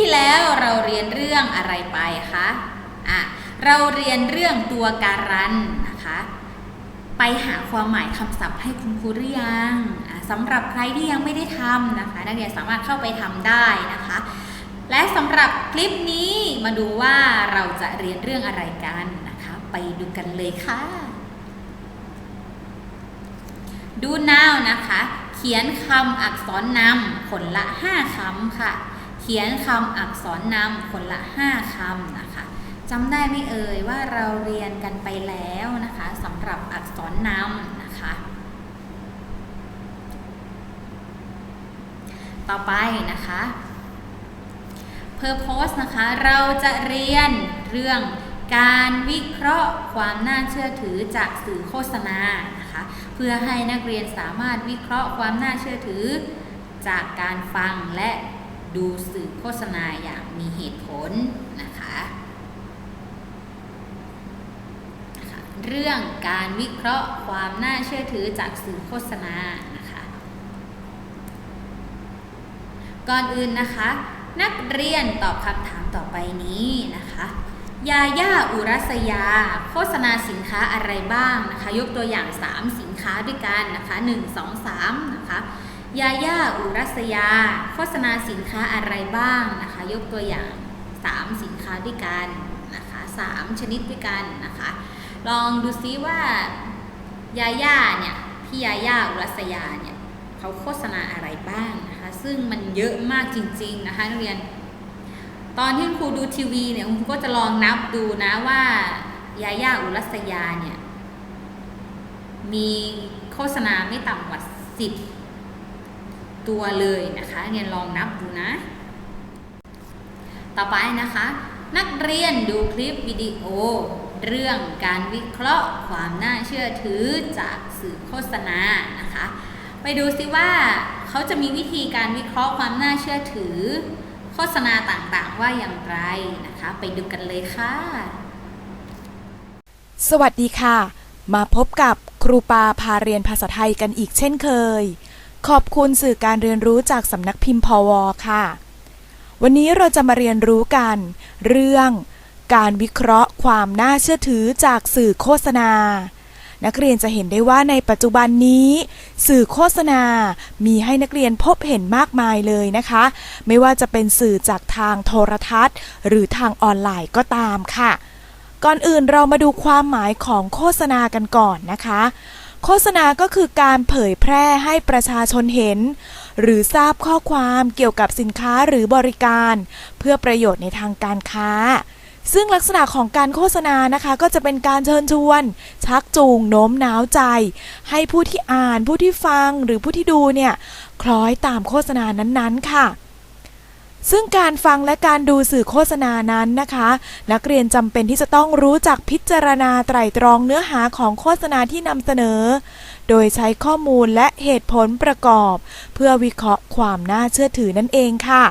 ที่แล้วเราเรียนเรื่องอะไรไปคะอะเราเรียนเรื่องตัวการันนะคะ ไปหาความหมายคำศัพท์ให้คุณครูหรือยังอะสำหรับใครที่ยังไม่ได้ทำนะคะ นักเรียนสามารถเข้าไปทำได้นะคะ และสำหรับคลิปนี้มาดูว่าเราจะเรียนเรื่องอะไรกันนะคะ ไปดูกันเลยค่ะ ดู now นะคะ เขียนคำอักษรนำคนละ 5คำค่ะ ขียนคำอักษรนำคนละ 5 คำนะคะจำได้ไหมเอ่ยว่าเราเรียนกันไปแล้วนะคะสำหรับอักษรนำนะคะ ต่อไปนะคะ Purpose นะคะ เราจะเรียนเรื่องการวิเคราะห์ความน่าเชื่อถือจากสื่อโฆษณานะคะเพื่อให้นักเรียนสามารถวิเคราะห์ความน่าเชื่อถือจากการฟังและ ดูสื่อโฆษณาอย่างมีเหตุผลนะคะเรื่องการวิเคราะห์ความน่าเชื่อถือจากสื่อโฆษณานะคะ ก่อนอื่นนะคะ นักเรียนตอบคำถามต่อไปนี้นะคะยาย่าอุรัสยา โฆษณาสินค้าอะไรบ้างนะคะ ยกตัวอย่าง 3 สินค้าด้วยกันนะคะ 1 2 3 นะคะ ยาย่าอุรัสยา โฆษณาสินค้าอะไรบ้างนะคะ ยกตัวอย่าง 3 สินค้าด้วยกันนะคะ3ชนิดด้วยกันนะคะ ลองดูซิว่ายาย่าเนี่ยพี่ยาย่าอุรัสยาเนี่ยเขาโฆษณาอะไรบ้างนะคะ ซึ่งมันเยอะมากจริง ๆ นะคะนักเรียน ตอนที่ครูดูทีวีเนี่ยคุณครูก็จะลองนับดูนะว่ายาย่าอุรัสยาเนี่ยมีโฆษณาไม่ต่ำกว่า 10 ตัวเลยนะคะเรียนลองนับดูนะ ต่อไปนะคะ นักเรียนดูคลิปวิดีโอ เรื่องการวิเคราะห์ความน่าเชื่อถือจากสื่อโฆษณานะคะ ไปดูซิว่าเขาจะมีวิธีการวิเคราะห์ความน่าเชื่อถือ โฆษณาต่างๆว่าอย่างไรนะคะ ไปดูกันเลยค่ะ สวัสดีค่ะ มาพบกับครูปาพาเรียนภาษาไทยกันอีกเช่นเคย ขอบคุณสื่อการเรียนรู้จากสำนักพิมพ์พวค่ะ วันนี้เราจะมาเรียนรู้กัน เรื่องการวิเคราะห์ความน่าเชื่อถือจากสื่อโฆษณา นักเรียนจะเห็นได้ว่าในปัจจุบันนี้ สื่อโฆษณา มีให้นักเรียนพบเห็นมากมายเลยนะคะ ไม่ว่าจะเป็นสื่อจากทางโทรทัศน์ หรือทางออนไลน์ก็ตามค่ะ ก่อนอื่นเรามาดูความหมายของโฆษณากันก่อนนะคะ โฆษณาก็คือการเผยแพร่ให้ประชาชนเห็น หรือทราบข้อความเกี่ยวกับสินค้าหรือบริการ เพื่อประโยชน์ในทางการค้า ซึ่งลักษณะของการโฆษณานะคะก็จะเป็นการเชิญชวน ชักจูงโน้มน้าวใจ ให้ผู้ที่อ่านผู้ที่ฟังหรือผู้ที่ดูเนี่ยคล้อยตามโฆษณานั้นๆค่ะ ซึ่งการฟังและการดูสื่อโฆษณานั้นนะคะ นักเรียนจำเป็นที่จะต้องรู้จักพิจารณาไตร่ตรองเนื้อหาของโฆษณาที่นำเสนอ โดยใช้ข้อมูลและเหตุผลประกอบ เพื่อวิเคราะห์ความน่าเชื่อถือนั่นเองค่ะ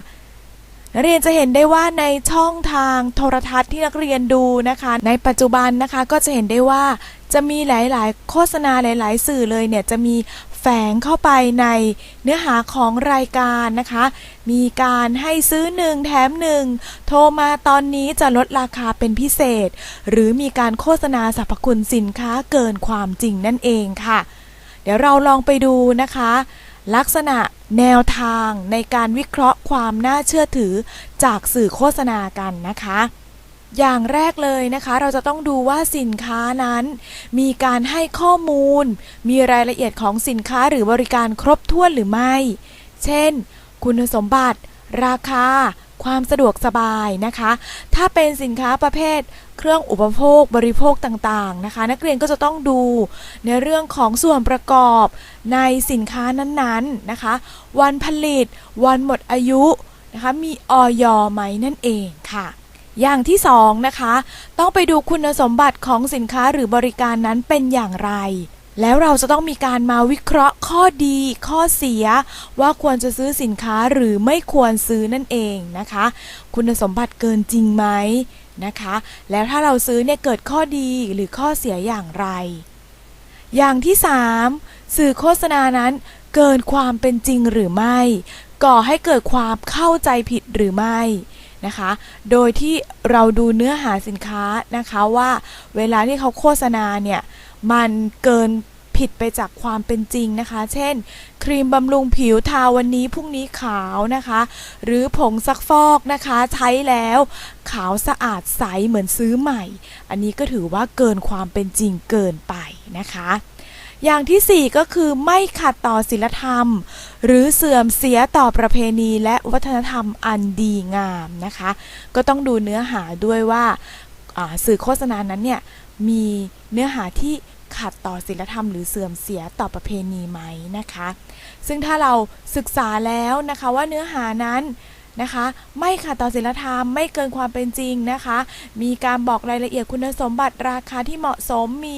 นักเรียนจะเห็นได้ว่าในช่องทางโทรทัศน์ที่นักเรียนดูนะคะ ในปัจจุบันนะคะก็จะเห็นได้ว่าจะมีหลาย ๆ โฆษณาหลาย ๆ สื่อเลยเนี่ยจะมี แฝงเข้าไปในเนื้อหาของรายการนะคะ มีการให้ซื้อหนึ่งแถมหนึ่งโทรมาตอนนี้จะลดราคาเป็นพิเศษ หรือมีการโฆษณาสรรพคุณสินค้าเกินความจริงนั่นเองค่ะ เดี๋ยวเราลองไปดูนะคะ ลักษณะแนวทางในการวิเคราะห์ความน่าเชื่อถือจากสื่อโฆษณากันนะคะ อย่างแรกเลยนะคะ เราจะต้องดูว่าสินค้านั้น มีการให้ข้อมูล มีรายละเอียดของสินค้าหรือบริการครบถ้วนหรือไม่ เช่น คุณสมบัติ ราคา ความสะดวกสบายนะคะ ถ้าเป็นสินค้าประเภท เครื่องอุปโภคบริโภคต่างๆนะคะ นักเรียนก็จะต้องดูในเรื่องของส่วนประกอบในสินค้านั้นๆนะคะ วันผลิต วันหมดอายุนะคะมีออยไหมนั่นเองค่ะ อย่างที่สองนะคะ ต้องไปดูคุณสมบัติของสินค้าหรือบริการนั้นเป็นอย่างไร แล้วเราจะต้องมีการมาวิเคราะห์ข้อดี ข้อเสีย ว่าควรจะซื้อสินค้าหรือไม่ควรซื้อนั่นเองนะคะ คุณสมบัติเกินจริงไหมนะคะ แล้วถ้าเราซื้อเนี่ยเกิดข้อดีหรือข้อเสียอย่างไร อย่างที่ 3 สื่อโฆษณานั้นเกินความเป็นจริงหรือไม่ ก่อให้เกิดความเข้าใจผิดหรือไม่ นะคะ โดยที่เราดูเนื้อหาสินค้านะคะว่าเวลาที่เขาโฆษณาเนี่ยมันเกินผิดไปจากความเป็นจริงนะคะ เช่น ครีมบำรุงผิวทาวันนี้พรุ่งนี้ขาวนะคะ หรือผงซักฟอกนะคะใช้แล้วขาวสะอาดใสเหมือนซื้อใหม่ อันนี้ก็ถือว่าเกินความเป็นจริงเกินไปนะคะ อย่างที่ 4 ก็คือไม่ขัดต่อศีลธรรม หรือเสื่อมเสียต่อประเพณีและวัฒนธรรมอันดีงามนะคะ ก็ต้องดูเนื้อหาด้วยว่าอ่าสื่อโฆษณานั้นเนี่ยมีเนื้อหาที่ขัดต่อศีลธรรมหรือเสื่อมเสียต่อประเพณีไหมนะคะ ซึ่งถ้าเราศึกษาแล้วนะคะว่าเนื้อหานั้นนะคะไม่ขัดต่อศีลธรรมไม่เกินความเป็นจริงนะคะ มีการบอกรายละเอียดคุณสมบัติราคาที่เหมาะสมมี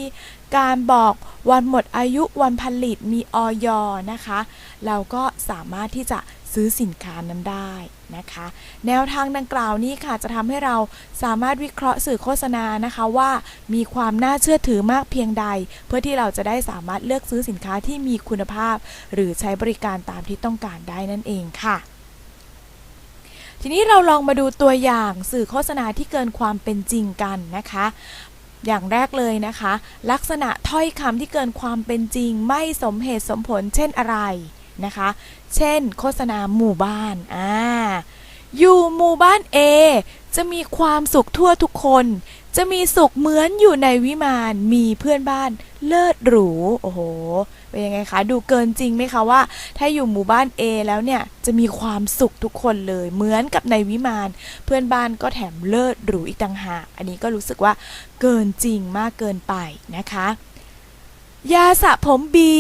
การบอกวันหมดอายุวันผลิตมีออยนะคะ เราก็สามารถที่จะซื้อสินค้านั้นได้นะคะ แนวทางดังกล่าวนี้ค่ะจะทำให้เราสามารถวิเคราะห์สื่อโฆษณานะคะว่ามีความน่าเชื่อถือมากเพียงใด เพื่อที่เราจะได้สามารถเลือกซื้อสินค้าที่มีคุณภาพ หรือใช้บริการตามที่ต้องการได้นั่นเองค่ะทีนี้เราลองมาดูตัวอย่างสื่อโฆษณาที่เกินความเป็นจริงกันนะคะ อย่างแรกเลยนะคะ ลักษณะถ้อยคำที่เกินความเป็นจริง ไม่สมเหตุสมผล เช่นอะไรนะคะ เช่น โฆษณาหมู่บ้านอ่าอยู่หมู่บ้าน A จะมีความสุขทั่วทุกคน จะมีสุขเหมือนอยู่ในวิมานมีเพื่อนบ้านเลิศหรู โอ้โห เป็นยังไงคะ ดูเกินจริงไหมคะว่า ถ้าอยู่หมู่บ้าน A แล้วเนี่ยจะมีความสุขทุกคนเลย เหมือนกับในวิมาน เพื่อนบ้านก็แถมเลิศหรูอีกต่างหาก อันนี้ก็รู้สึกว่าเกินจริงมากเกินไปนะคะยาสระผมบี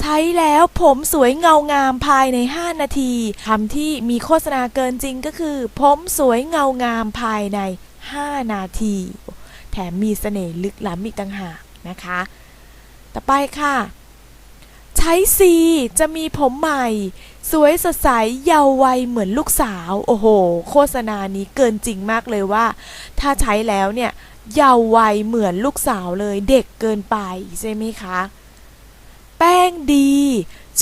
ใช้แล้วผมสวยเงางามภายใน 5 นาทีคำที่มีโฆษณาเกินจริงก็คือ ผมสวยเงางามภายใน 5 นาที แถมมีเสน่ห์ลึกล้ำอีกต่างหากนะคะ ต่อไปค่ะ ใช้ซีจะมีผมใหม่ สวยสดใสเยาว์วัยเหมือนลูกสาว โอ้โห โฆษณานี้เกินจริงมากเลยว่า ถ้าใช้แล้วเนี่ยเยาว์วัยเหมือนลูกสาวเลยเด็กเกินไปใช่ไหมคะ แป้งดี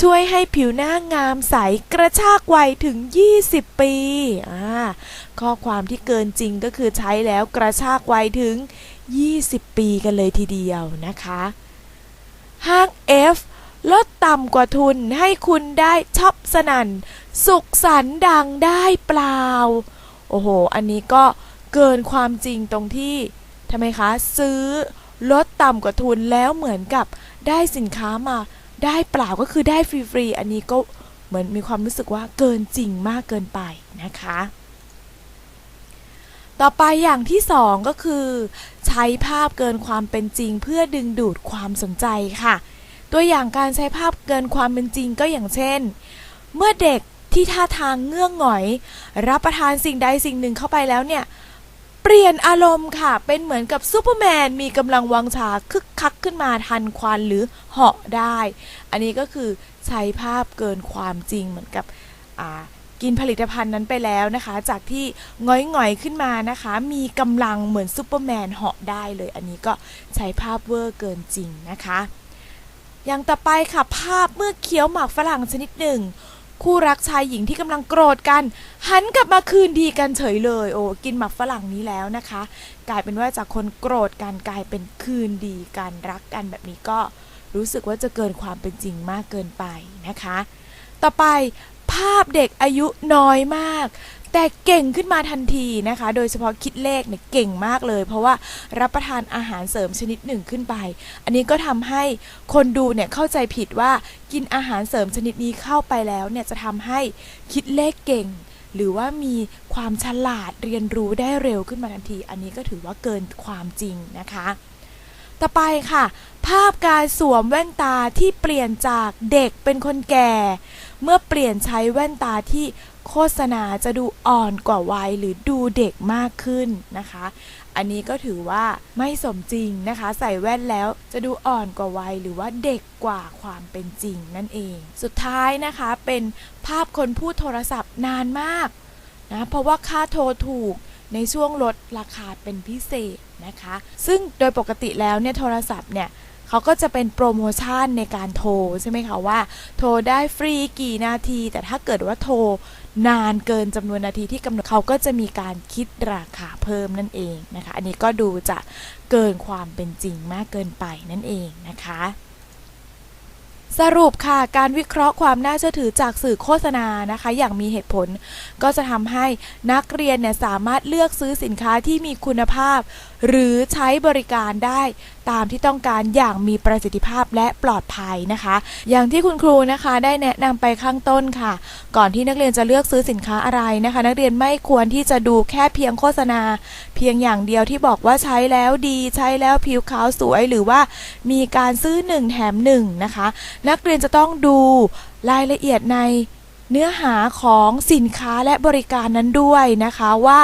ช่วยให้ผิวหน้างามใสกระชากวัยถึง 20 ปีอ่าข้อความที่เกินจริงก็คือใช้แล้วกระชากวัยถึง 20 ปีกันเลยทีเดียวนะคะ ห้าง F ลดต่ำกว่าทุนให้คุณได้ช็อปสนัน่น สุขสันดังได้เปล่า โอ้โห อันนี้ก็เกินความจริงตรงที่ทำไมคะ ซื้อลดต่ำกว่าทุนแล้วเหมือนกับได้สินค้ามาได้เปล่าก็คือได้ฟรีๆอันนี้ก็เหมือนมีความรู้สึกว่าเกินจริงมากเกินไปนะคะ ต่อไปอย่างที่สองก็คือ ใช้ภาพเกินความเป็นจริงเพื่อดึงดูดความสนใจค่ะ ตัวอย่างการใช้ภาพเกินความเป็นจริงก็อย่างเช่น เมื่อเด็กที่ท่าทางเงื่องหงอย รับประทานสิ่งใดสิ่งหนึ่งเข้าไปแล้วเนี่ย เปลี่ยนอารมณ์ค่ะ เป็นเหมือนกับซูเปอร์แมนมีกำลังวังชาคึกคักขึ้นมาทันควันหรือเหาะได้ อันนี้ก็คือใช้ภาพเกินความจริงเหมือนกับกินผลิตภัณฑ์นั้นไปแล้วนะคะ จากที่ง้อยงอยๆขึ้นมานะคะ มีกำลังเหมือนซูเปอร์แมนเหาะได้เลย อันนี้ก็ใช้ภาพเวอร์เกินจริงนะคะ อย่างต่อไปค่ะภาพเมื่อเคี้ยวหมากฝรั่งชนิดหนึ่ง คู่รักชายหญิงที่กำลังโกรธกัน หันกลับมาคืนดีกันเฉยเลย โอ้กินหมากฝรั่งนี้แล้วนะคะ กลายเป็นว่าจากคนโกรธกันกลายเป็นคืนดีกันรักกันแบบนี้ก็รู้สึกว่าจะเกินความเป็นจริงมากเกินไปนะคะ ต่อไปภาพเด็กอายุน้อยมาก แต่เก่งขึ้นมาทันทีนะคะ โดยเฉพาะคิดเลขเนี่ยเก่งมากเลย เพราะว่ารับประทานอาหารเสริมชนิดหนึ่งขึ้นไป อันนี้ก็ทำให้คนดูเนี่ยเข้าใจผิดว่ากินอาหารเสริมชนิดนี้เข้าไปแล้วเนี่ยจะทำให้คิดเลขเก่ง หรือว่ามีความฉลาดเรียนรู้ได้เร็วขึ้นมาทันที อันนี้ก็ถือว่าเกินความจริงนะคะ ต่อไปค่ะ ภาพการสวมแว่นตาที่เปลี่ยนจากเด็กเป็นคนแก่ เมื่อเปลี่ยนใช้แว่นตาที่ โฆษณาจะดูอ่อนกว่าวัยหรือดูเด็กมากขึ้นนะคะ อันนี้ก็ถือว่าไม่สมจริงนะคะ ใส่แว่นแล้วจะดูอ่อนกว่าวัยหรือว่าเด็กกว่าความเป็นจริงนั่นเอง สุดท้ายนะคะเป็นภาพคนพูดโทรศัพท์นานมากนะเพราะว่าค่าโทรถูกในช่วงลดราคาเป็นพิเศษนะคะ ซึ่งโดยปกติแล้วเนี่ยโทรศัพท์เนี่ยเขาก็จะเป็นโปรโมชั่นในการโทรใช่ไหมคะว่า โทรได้ฟรีกี่นาที แต่ถ้าเกิดว่าโทร นานเกินจำนวนนาทีที่กำหนดเขาก็จะมีการคิดราคาเพิ่มนั่นเองนะคะ อันนี้ก็ดูจะเกินความเป็นจริงมากเกินไปนั่นเองนะคะสรุปค่ะ การวิเคราะห์ความน่าเชื่อถือจากสื่อโฆษณานะคะ อย่างมีเหตุผลก็จะทำให้นักเรียนเนี่ยสามารถเลือกซื้อสินค้าที่มีคุณภาพ หรือใช้บริการได้ตามที่ต้องการอย่างมีประสิทธิภาพและปลอดภัยนะคะ อย่างที่คุณครูนะคะได้แนะนำไปข้างต้นค่ะ ก่อนที่นักเรียนจะเลือกซื้อสินค้าอะไรนะคะ นักเรียนไม่ควรที่จะดูแค่เพียงโฆษณา เพียงอย่างเดียวที่บอกว่าใช้แล้วดีใช้แล้วผิวขาวสวยหรือว่ามีการซื้อหนึ่งแถมหนึ่งนะคะ นักเรียนจะต้องดูรายละเอียดในเนื้อหาของสินค้าและบริการนั้นด้วยนะคะว่า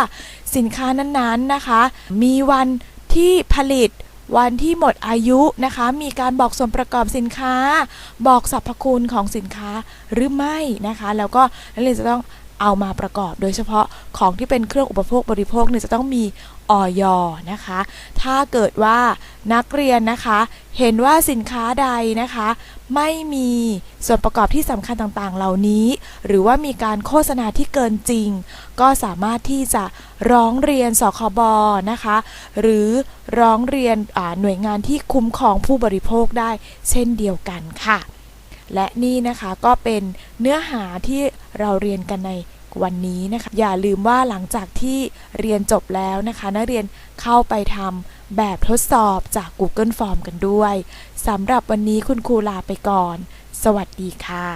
สินค้านั้นๆนะคะ มีวันที่ผลิตวันที่หมดอายุนะคะ มีการบอกส่วนประกอบสินค้า บอกสรรพคุณของสินค้าหรือไม่นะคะ แล้วก็นักเรียนจะต้องเอามาประกอบ โดยเฉพาะของที่เป็นเครื่องอุปโภคบริโภคเนี่ยจะต้องมี ออยนะคะ ถ้าเกิดว่านักเรียนนะคะ เห็นว่าสินค้าใดนะคะ ไม่มีส่วนประกอบที่สำคัญต่างๆ เหล่านี้ หรือว่ามีการโฆษณาที่เกินจริง ก็สามารถที่จะร้องเรียนสคบนะคะ หรือร้องเรียนหน่วยงานที่คุ้มครองผู้บริโภคได้ เช่นเดียวกันค่ะ และนี่นะคะก็เป็นเนื้อหาที่เราเรียนกันใน วันนี้นะคะ อย่าลืมว่าหลังจากที่เรียนจบแล้วนะคะ นักเรียนเข้าไปทำแบบทดสอบจาก Google Form กันด้วยสำหรับวันนี้คุณครูลาไปก่อน สวัสดีค่ะ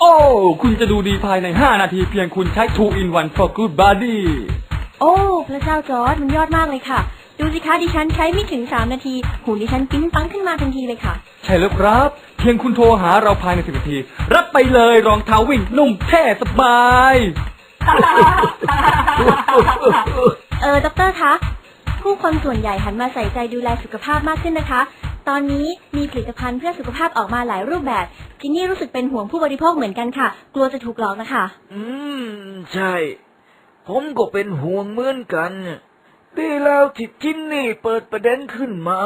โอ้ คุณจะดูดีภายใน 5 นาทีเพียงคุณใช้ 2 in 1 for good body โอ้ พระเจ้าจอร์ดมันยอดมากเลยค่ะ ดูสิคะดิฉันใช้ไม่ถึง3นาที หูดิฉันปิ้งปังขึ้นมาทันทีเลยค่ะ ใช่แล้วครับ เพียงคุณโทรหาเราภายใน10นาที รับไปเลยรองเท้าวิ่งนุ่มแท่สบาย เออดอกเตอรคะผู้คนส่วนใหญ่หันมาใส่ใจดูแลสุขภาพมากขึ้นนะคะ ตอนนี้มีผลิตภัณฑ์เพื่อสุขภาพออกมาหลายรูปแบบจินนี่รู้สึกเป็นห่วงผู้บริโภคเหมือนกันค่ะ กลัวจะถูกหลอกนะคะ อืม ใช่ ผมก็เป็นห่วงเหมือนกัน ดีแล้วที่จินนี่เปิดประเด็นขึ้นมา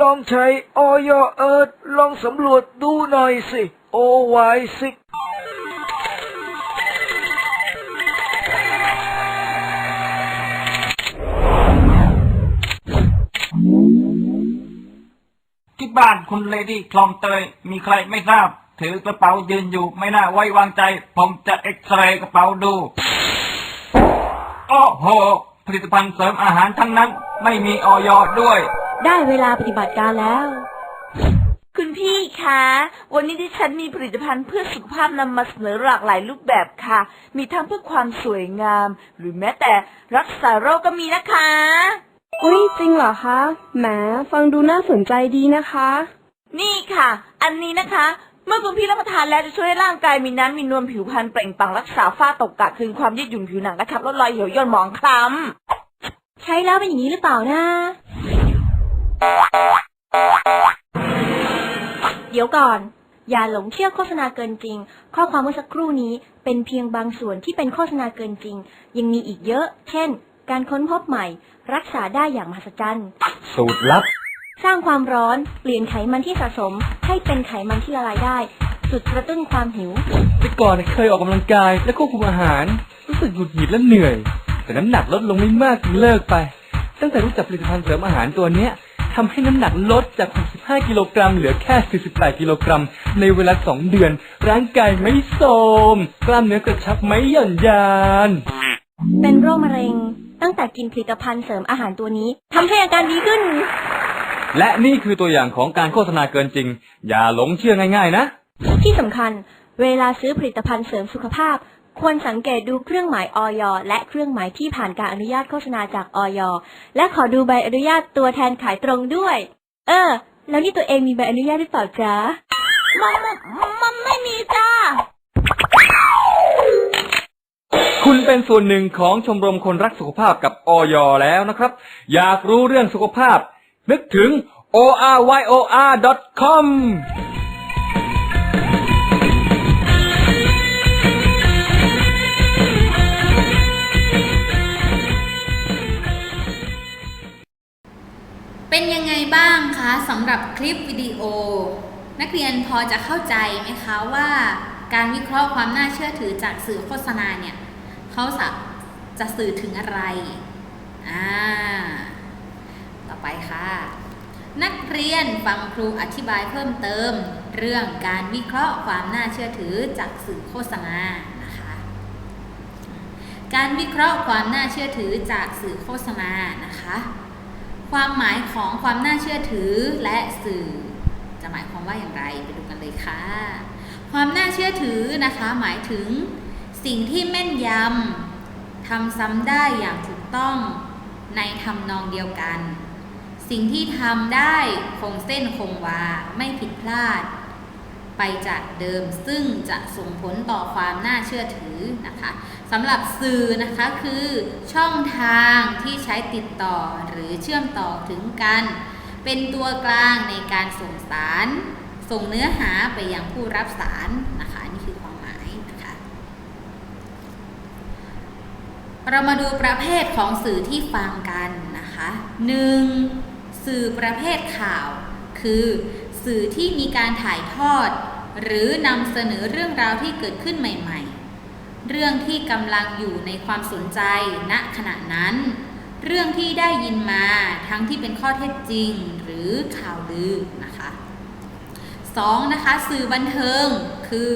ลองใช้ออยเอิร์ดลองสำรวจดูหน่อยสิโอไวสิที่บ้านคุณเลดี้คลองเตยมีใครไม่ทราบ ถือกระเป๋ายืนอยู่ไม่น่าไว้วางใจ ผมจะเอ็กซเรย์กระเป๋าดู โอ้โห ผลิตภัณฑ์เสริมอาหารทั้งนั้น ไม่มีออยด้วย ได้เวลาปฏิบัติการแล้ว คุณพี่คะ วันนี้ที่ฉันมีผลิตภัณฑ์เพื่อสุขภาพนำมาเสนอหลากหลายรูปแบบค่ะ มีทั้งเพื่อความสวยงาม หรือแม้แต่รักษาโรคก็มีนะคะ อุ้ยจริงเหรอคะ แหม ฟังดูน่าสนใจดีนะคะ นี่ค่ะ อันนี้นะคะ เมื่อคุณพี่รับประทานแล้วจะช่วยให้ร่างกายมีน้ำมีนวลผิวพรรณเปล่งปลั่งรักษาฝ้าตกกระคืนความยืดหยุ่นผิวหนังนะครับลดรอยเหี่ยวย่นหมองคล้ำใช้แล้วเป็นอย่างนี้หรือเปล่านะ เดี๋ยวก่อน อย่าหลงเชื่อโฆษณาเกินจริง ข้อความเมื่อสักครู่นี้เป็นเพียงบางส่วนที่เป็นโฆษณาเกินจริง ยังมีอีกเยอะ เช่น การค้นพบใหม่ รักษาได้อย่างมหัศจรรย์ สูตรลับ สร้างความร้อนเปลี่ยนไขมันที่สะสม ให้เป็นไขมันที่ละลายได้ จุดกระตุ้นความหิว แต่ก่อนเนี่ยเคยออกกำลังกายและควบคุมอาหาร รู้สึกหงุดหงิดและเหนื่อย แต่น้ำหนักลดลงไม่มากจึงเลิกไป ตั้งแต่รู้จักผลิตภัณฑ์เสริมอาหารตัวเนี้ยทำให้น้ำหนักลดจาก 65 กิโลกรัม เหลือแค่ 48 กิโลกรัม ในเวลา 2 เดือน ร่างกายไม่โทรมกล้ามเนื้อกระชับไม่หย่อนยาน เป็นโรคมะเร็ง ตั้งแต่กินผลิตภัณฑ์เสริมอาหารตัวนี้ทำให้อาการดีขึ้น และนี่คือตัวอย่างของการโฆษณาเกินจริง อย่าหลงเชื่อง่ายๆนะ ที่สำคัญ เวลาซื้อผลิตภัณฑ์เสริมสุขภาพ ควรสังเกตดูเครื่องหมายออยและเครื่องหมายที่ผ่านการอนุญาตโฆษณาจากออยและขอดูใบอนุญาตตัวแทนขายตรงด้วย เออ แล้วนี่ตัวเองมีใบอนุญาตหรือเปล่าจ๊ะมันมันมันไม่มีจ้าคุณเป็นส่วนหนึ่งของชมรมคนรักสุขภาพกับออยแล้วนะครับ อยากรู้เรื่องสุขภาพ นึกถึง oryor.com เป็นยังไงบ้างคะสำหรับคลิปวิดีโอ นักเรียนพอจะเข้าใจไหมคะว่าการวิเคราะห์ความน่าเชื่อถือจากสื่อโฆษณาเนี่ยเขาจะสื่อถึงอะไร อ่า ไปค่ะ นักเรียนฟังครูอธิบายเพิ่มเติม เรื่องการวิเคราะห์ความน่าเชื่อถือจากสื่อโฆษณานะคะการวิเคราะห์ความน่าเชื่อถือจากสื่อโฆษณานะคะ ความหมายของความน่าเชื่อถือและสื่อ จะหมายความว่าอย่างไรไปดูกันเลยค่ะ ความน่าเชื่อถือนะคะหมายถึงสิ่งที่แม่นยำทำซ้ำได้อย่างถูกต้องในทำนองเดียวกัน สิ่งที่ทำได้คงเส้นคงวาไม่ผิดพลาด ไปจากเดิมซึ่งจะส่งผลต่อความน่าเชื่อถือนะคะสำหรับสื่อนะคะคือช่องทางที่ใช้ติดต่อหรือเชื่อมต่อถึงกัน เป็นตัวกลางในการส่งสาร ส่งเนื้อหาไปยังผู้รับสารนะคะนี่คือความหมายนะคะเรามาดูประเภทของสื่อที่ฟังกันนะคะ 1. สื่อประเภทข่าว คือ สื่อที่มีการถ่ายทอด หรือนำเสนอเรื่องราวที่เกิดขึ้นใหม่ ๆ เรื่องที่กำลังอยู่ในความสนใจณขณะนั้น เรื่องที่ได้ยินมาทั้งที่เป็นข้อเท็จจริง หรือข่าวลือนะคะ 2. นะคะสื่อบันเทิงคือ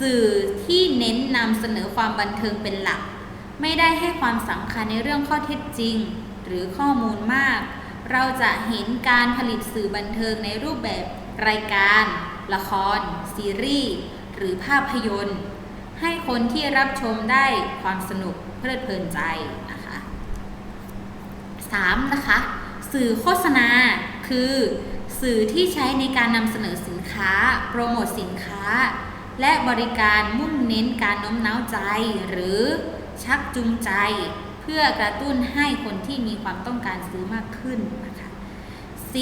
สื่อที่เน้นนำเสนอความบันเทิงเป็นหลัก ไม่ได้ให้ความสำคัญในเรื่องข้อเท็จจริง หรือข้อมูลมาก เราจะเห็นการผลิตสื่อบันเทิงในรูปแบบรายการ ละคร ซีรีส์ หรือภาพยนตร์ ให้คนที่รับชมได้ความสนุกเพลิดเพลินใจนะคะ 3. นะคะ สื่อโฆษณาคือ สื่อที่ใช้ในการนำเสนอสินค้า โปรโมทสินค้า และบริการมุ่งเน้นการโน้มน้าวใจ หรือชักจูงใจ เพื่อกระตุ้นให้คนที่มีความต้องการซื้อมากขึ้นนะคะ C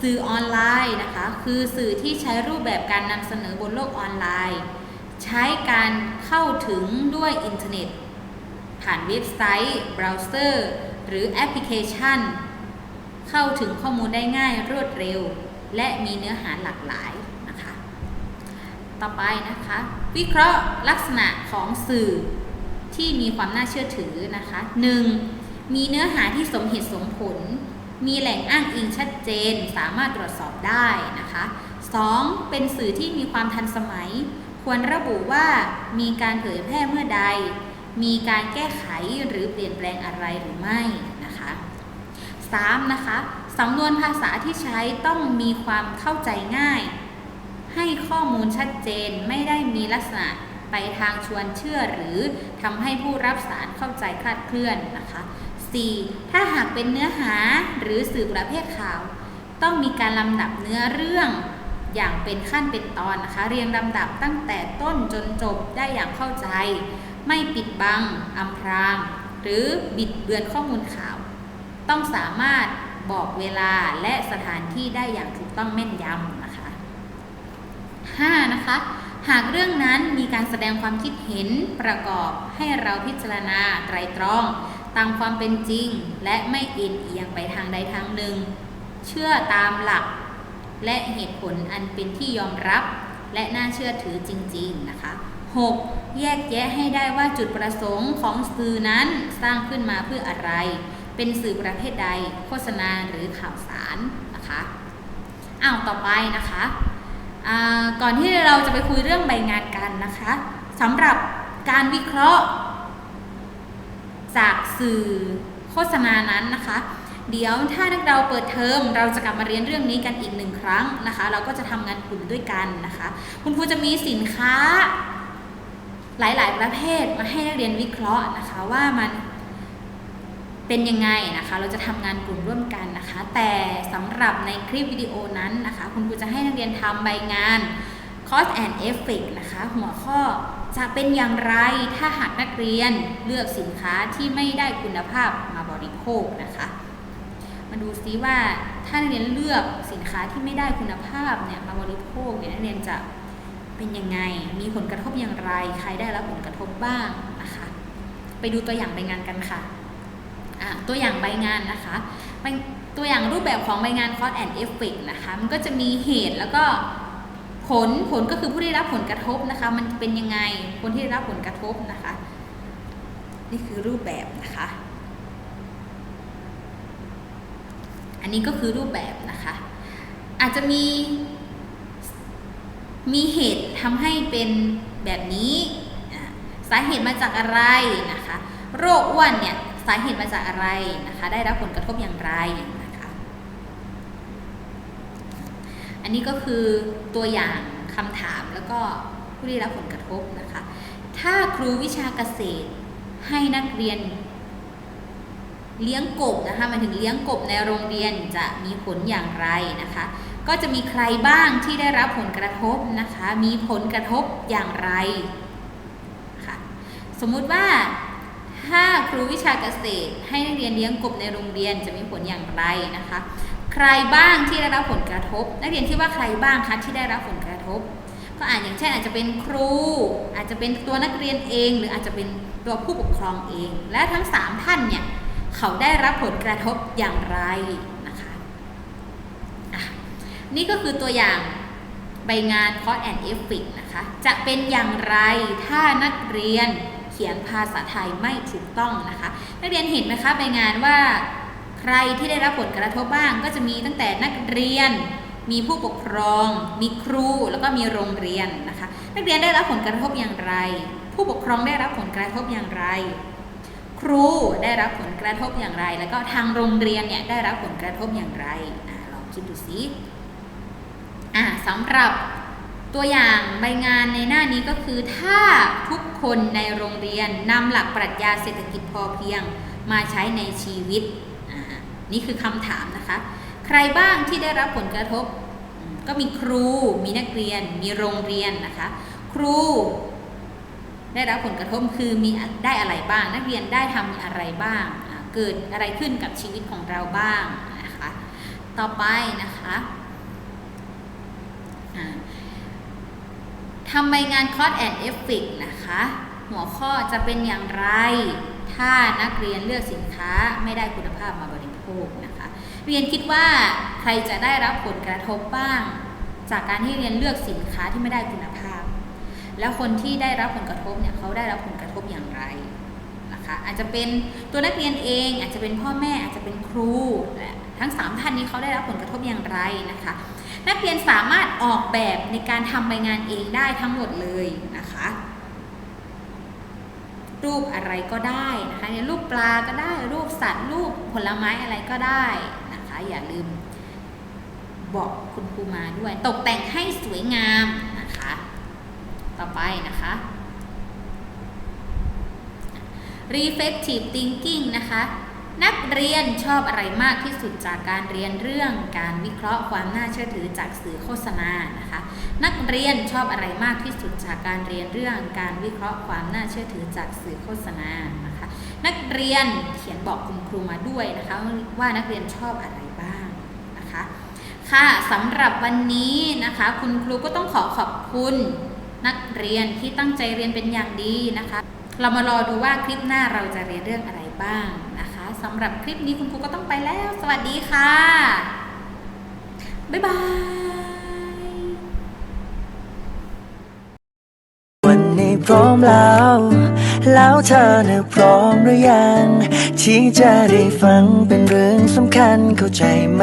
สื่อออนไลน์นะคะ คือสื่อที่ใช้รูปแบบการนำเสนอบนโลกออนไลน์ ใช้การเข้าถึงด้วยอินเทอร์เน็ต ผ่านเว็บไซต์เบราว์เซอร์หรือแอปพลิเคชัน เข้าถึงข้อมูลได้ง่ายรวดเร็ว และมีเนื้อหาหลากหลายนะคะ ต่อไปนะคะ วิเคราะห์ลักษณะของสื่อ ที่มีความน่าเชื่อถือนะคะ 1. มีเนื้อหาที่สมเหตุสมผล มีแหล่งอ้างอิงชัดเจน สามารถตรวจสอบได้นะคะ 2. เป็นสื่อที่มีความทันสมัย ควรระบุว่ามีการเผยแพร่เมื่อใด มีการแก้ไขหรือเปลี่ยนแปลงอะไรหรือไม่นะคะ 3. นะคะสำนวนภาษาที่ใช้ต้องมีความเข้าใจง่าย ให้ข้อมูลชัดเจนไม่ได้มีลักษณะ ไปทางชวนเชื่อหรือทำให้ผู้รับสารเข้าใจคลาดเคลื่อนนะคะ 4. ถ้าหากเป็นเนื้อหาหรือสื่อประเภทข่าว ต้องมีการลำดับเนื้อเรื่องอย่างเป็นขั้นเป็นตอนนะคะ เรียงลำดับตั้งแต่ต้นจนจบได้อย่างเข้าใจ ไม่ปิดบังอำพราง หรือบิดเบือนข้อมูลข่าว ต้องสามารถบอกเวลาและสถานที่ได้อย่างถูกต้องแม่นยำนะคะ 5. นะคะ หากเรื่องนั้นมีการแสดงความคิดเห็นประกอบให้เราพิจารณาไตรตรอง ตามความเป็นจริง และไม่เอ็นเอียงไปทางใดทางหนึ่ง เชื่อตามหลัก และเหตุผลอันเป็นที่ยอมรับ และน่าเชื่อถือจริง ๆ นะคะ 6. แยกแยะให้ได้ว่าจุดประสงค์ของสื่อนั้นสร้างขึ้นมาเพื่ออะไร เป็นสื่อประเภทใด โฆษณาหรือข่าวสารนะคะอ้าวต่อไปนะคะ ก่อนที่เราจะไปคุยเรื่องใบงานกันนะคะสำหรับการวิเคราะห์ จากสื่อโฆษณานั้นนะคะ เดี๋ยวถ้านักเราเปิดเทอมเราจะกลับมาเรียนเรื่องนี้กันอีกหนึ่งครั้งนะคะ เราก็จะทำงานกลุ่มด้วยกันนะคะ คุณครูจะมีสินค้าหลาย ๆ ประเภทมาให้นักเรียนวิเคราะห์นะคะว่ามัน เป็นยังไงนะคะ เราจะทำงานกลุ่มร่วมกันนะคะ แต่สำหรับในคลิปวิดีโอนั้นนะคะ คุณครูจะให้นักเรียนทำใบงาน Cause and Effect นะคะ หัวข้อจะเป็นอย่างไรถ้าหากนักเรียนเลือกสินค้าที่ไม่ได้คุณภาพมาบริโภคนะคะ มาดูซิว่าถ้านักเรียนเลือกสินค้าที่ไม่ได้คุณภาพเนี่ยมาบริโภคเนี่ยนักเรียนจะเป็นยังไง มีผลกระทบอย่างไร ใครได้รับผลกระทบบ้างนะคะ ไปดูตัวอย่างใบงานกันค่ะ ตัวอย่างใบงานนะคะตัวอย่างรูปแบบของใบงาน cause and effect นะคะมันก็จะมีเหตุแล้วก็ผลผลก็คือผู้ได้รับผลกระทบนะคะ มันเป็นยังไงคนที่ได้รับผลกระทบนะคะ นี่คือรูปแบบนะคะ อันนี้ก็คือรูปแบบนะคะ อาจจะมีมีเหตุทำให้เป็นแบบนี้ สาเหตุมาจากอะไรนะคะ โรคอ้วนเนี่ย สาเหตุมาจากอะไรนะคะ ได้รับผลกระทบอย่างไรนะคะ อันนี้ก็คือตัวอย่างคำถามแล้วก็ผู้ได้รับผลกระทบนะคะ ถ้าครูวิชาเกษตรให้นักเรียนเลี้ยงกบนะคะมาถึงเลี้ยงกบในโรงเรียนจะมีผลอย่างไรนะคะ ก็จะมีใครบ้างที่ได้รับผลกระทบนะคะ มีผลกระทบอย่างไรค่ะสมมุติว่า ถ้าครูวิชาเกษตร ให้นักเรียนเลี้ยงกบในโรงเรียนจะมีผลอย่างไรนะคะ ใครบ้างที่ได้รับผลกระทบ นักเรียนคิดว่าใครบ้างคะที่ได้รับผลกระทบ ก็อาจอย่างเช่นอาจจะเป็นครู อาจจะเป็นตัวนักเรียนเอง หรืออาจจะเป็นตัวผู้ปกครองเอง และทั้งสามท่านเนี่ยเขาได้รับผลกระทบอย่างไรนะคะะนี่ก็คือตัวอย่างใบงาน Cause and Effect นะคะ จะเป็นอย่างไรถ้านักเรียน ขียนภาษาไทยไม่ถูกต้องนะคะ นักเรียนเห็นไหมคะใบงานว่าใครที่ได้รับผลกระทบบ้างก็จะมีตั้งแต่นักเรียน มีผู้ปกครอง มีครูแล้วก็มีโรงเรียนนะคะ นักเรียนได้รับผลกระทบอย่างไร ผู้ปกครองได้รับผลกระทบอย่างไร ครูได้รับผลกระทบอย่างไร แล้วก็ทางโรงเรียนเนี่ยได้รับผลกระทบอย่างไรอลองคิดดูสิอะสำหรับ ตัวอย่างใบงานในหน้านี้ก็คือถ้าทุกคนในโรงเรียนนำหลักปรัชญาเศรษฐกิจพอเพียงมาใช้ในชีวิต นี่คือคำถามนะคะ ใครบ้างที่ได้รับผลกระทบ ก็มีครู มีนักเรียน มีโรงเรียนนะคะ ครู ได้รับผลกระทบคือมีได้อะไรบ้าง นักเรียนได้ทำอะไรบ้าง เกิดอะไรขึ้นกับชีวิตของเราบ้างนะคะ ต่อไปนะคะอ่า ทำใบงาน Cause and Effect นะคะ หัวข้อจะเป็นอย่างไร ถ้านักเรียนเลือกสินค้าไม่ได้คุณภาพมาบริโภคนะคะ เรียนคิดว่าใครจะได้รับผลกระทบบ้าง จากการที่เรียนเลือกสินค้าที่ไม่ได้คุณภาพ แล้วคนที่ได้รับผลกระทบเนี่ยเขาได้รับผลกระทบอย่างไรนะคะอาจจะเป็นตัวนักเรียนเอง อาจจะเป็นพ่อแม่อาจจะเป็นครูและทั้งสามท่านนี้เขาได้รับผลกระทบอย่างไรนะคะ นักเรียนสามารถออกแบบในการทำใบงานเองได้ทั้งหมดเลยนะคะ รูปอะไรก็ได้นะคะเนี่ยรูปปลาก็ได้รูปสัตว์รูปผลไม้อะไรก็ได้นะคะ อย่าลืมบอกคุณครูมาด้วย ตกแต่งให้สวยงามนะคะ ต่อไปนะคะ reflective thinking นะคะ นักเรียนชอบอะไรมากที่สุดจากการเรียนเรื่องการวิเคราะห์ความน่าเชื่อถือจากสื่อโฆษณานะคะ นักเรียนชอบอะไรมากที่สุดจากการเรียนเรื่องการวิเคราะห์ความน่าเชื่อถือจากสื่อโฆษณานะคะ นักเรียนเขียนบอกคุณครูมาด้วยนะคะ ว่านักเรียนชอบอะไรบ้างนะคะ ค่ะสำหรับวันนี้นะคะ คุณครูก็ต้องขอขอบคุณ นักเรียนที่ตั้งใจเรียนเป็นอย่างดีนะคะ เรามารอดูว่าคลิปหน้าเราจะเรียนเรื่องอะไรบ้างนะคะ สำหรับคลิปนี้คุณครูก็ต้องไปแล้ว สวัสดีค่ะ บ๊ายบาย วันนี้พร้อมแล้ว แล้วเธอเนี่ยพร้อมหรือยัง ที่จะได้ฟังเป็นเรื่องสำคัญเข้าใจไหม